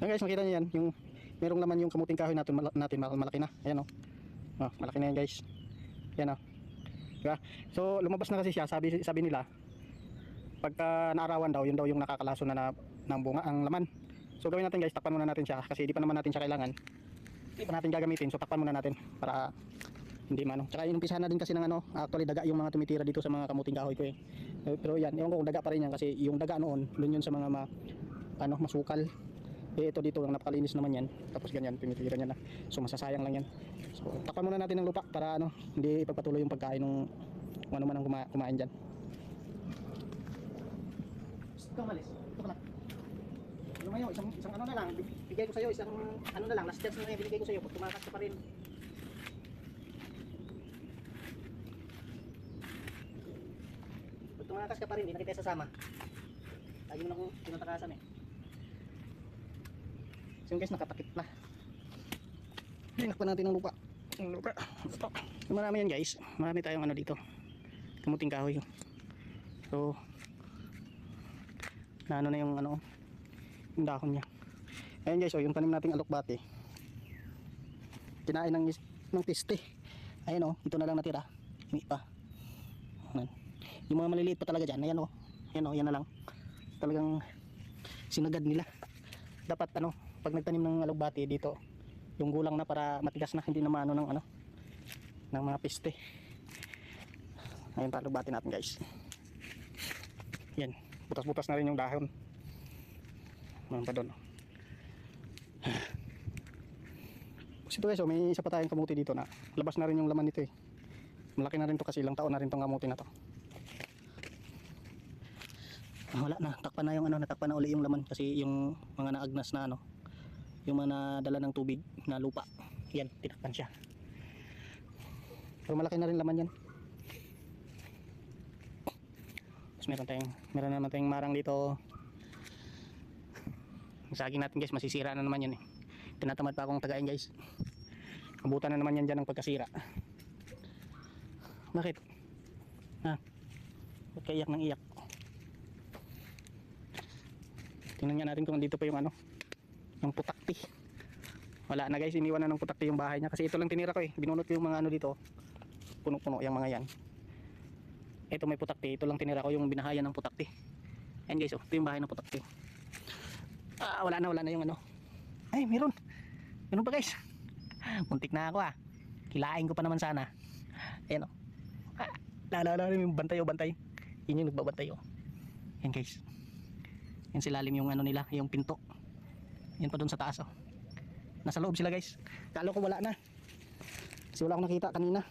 Ayan guys, makita niyo yan. Yung merong laman yung kamuting kahoy natin, mal- natin mal- malaki na. Ayan oh. Oh, malaki na yan guys. Ayan oh. Diba? So, lumabas na kasi siya. Sabi, sabi nila, pagka naarawan daw, yun daw yung nakakalaso na, na ng bunga, ang laman. So, gawin natin guys, takpan muna natin siya kasi di pa naman natin siya kailangan. Di pa natin gagamitin. So, takpan muna natin para hindi mano. Tsaka inumpisahan na din kasi ng ano, actually daga yung mga tumitira dito sa mga kamuting kahoy ko eh. Eh, Pero yan, ewan ko kung daga pa rin yan kasi yung daga noon, lun yun sa mga ma, ano, masukal. Eh ito dito lang napakalinis naman yan. Tapos ganyan, tumitira niya na. So masasayang lang yan. So takpan muna natin ng lupa para ano, hindi ipagpatuloy yung pagkain ng kung ano man ang kuma- kumain dyan. Ikaw malis, ito ka na. Ano ngayon, isang, isang ano na lang, bigay ko sa'yo, isang ano na lang, last chance na lang binigay ko sa'yo, pag tumakas ka pa rin, Pag tumakas ka pa rin, hindi na kita sasama. Lagi mo na akong tinatakasan eh. So yun guys, nakatakip na. Hinak pa natin ng lupa. Ang lupa. Ito. So, marami yan guys. Marami tayong ano dito. Kamuting kahoy. So, na ano na yung ano, yung dahon niya. Ayan guys, oh, yung tanim nating alokbate. Kinain ng, ng tiste. Ayan oh, ito na lang natira. Hindi pa. Ayan. Yung mga maliliit pa talaga dyan, ayan o. Ayan o, yan na lang. Talagang sinagad nila. Dapat ano, pag nagtanim ng alugbati dito, yung gulang na para matigas na, hindi na maano ng ano, ng mga piste. Ayan pa alugbati natin guys. Yan, butas-butas na rin yung dahon. Meron pa doon. Tapos ito guys, oh, may isa pa tayong kamuti dito na labas na rin yung laman nito eh. Malaki na rin to kasi ilang taon na rin tong kamuti na to. Ah, wala na, takpan na yung ano, natakpan na uli yung laman kasi yung mga naagnas na ano, yung mga nadala ng tubig na lupa. Yan, tinakpan siya. Pero malaki na rin laman yan. Tapos meron tayong, meron naman tayong marang dito. Saging natin guys, masisira na naman yan eh. Tinatamad pa akong tagain guys. Abutan na naman yan dyan ng pagkasira. Bakit? Ha? Ba't ka iyak ng iyak? Tingnan nga natin kung dito pa yung ano, yung putakti. Wala na guys, iniwan na ng putakti yung bahay niya. Kasi ito lang tinira ko eh. Binunot ko yung mga ano dito. Puno-puno yung mga yan. Ito may putakti. Ito lang tinira ko yung binahayan ng putakti. Ayan guys, oh. Ito yung bahay ng putakti. Ah, wala na, wala na yung ano. Ay, meron. Meron pa guys. Muntik na ako ah. Kilain ko pa naman sana. Ayan oh. Ah, lala, lala, yung bantay oh, bantay. Yun yung nagbabantay oh. Yan guys. Yan silalim yung ano nila, yung pinto. Yan pa doon sa taas oh. Nasa loob sila guys. Kala ko wala na. Kasi wala akong nakita kanina.